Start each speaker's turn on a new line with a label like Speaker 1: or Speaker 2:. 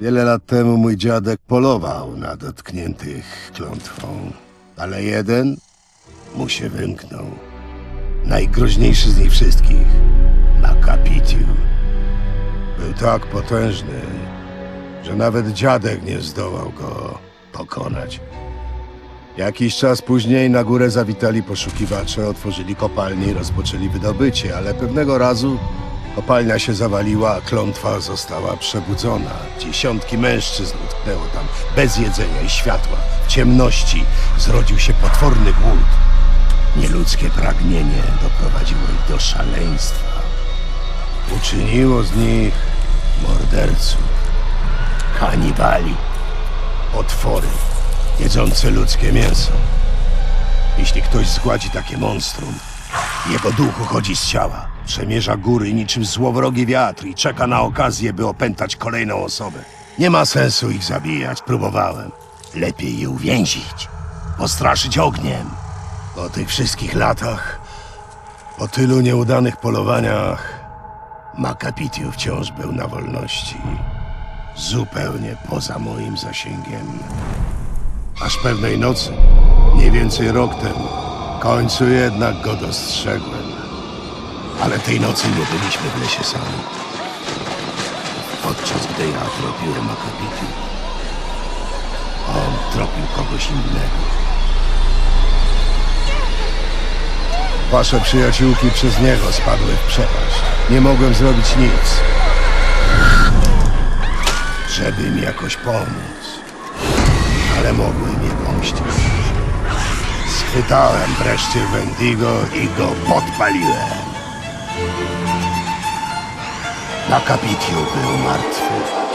Speaker 1: Wiele lat temu mój dziadek polował na dotkniętych klątwą, ale jeden mu się wymknął. Najgroźniejszy z nich wszystkich, Makapitiu. Był tak potężny, że nawet dziadek nie zdołał go pokonać. Jakiś czas później na górę zawitali poszukiwacze, otworzyli kopalnię i rozpoczęli wydobycie, ale pewnego razu kopalnia się zawaliła, a klątwa została przebudzona. Dziesiątki mężczyzn utknęło tam bez jedzenia i światła. W ciemności zrodził się potworny głód. Nieludzkie pragnienie doprowadziło ich do szaleństwa. Uczyniło z nich morderców, kanibali, potwory jedzące ludzkie mięso. Jeśli ktoś zgładzi takie monstrum, jego duch uchodzi z ciała, przemierza góry niczym złowrogi wiatr i czeka na okazję, by opętać kolejną osobę. Nie ma sensu ich zabijać, próbowałem. Lepiej je uwięzić, postraszyć ogniem. Po tych wszystkich latach, po tylu nieudanych polowaniach, Makapitiu wciąż był na wolności. Zupełnie poza moim zasięgiem. Aż pewnej nocy, mniej więcej rok temu, w końcu jednak go dostrzegłem. Ale tej nocy nie byliśmy w lesie sami. Podczas gdy ja tropiłem Makapitiu, on tropił kogoś innego. Wasze przyjaciółki przez niego spadły w przepaść. Nie mogłem zrobić nic, żeby im jakoś pomóc ale mogłem je pomścić. Schwytałem wreszcie Wendigo i go podpaliłem. Na kapitiu był martwy.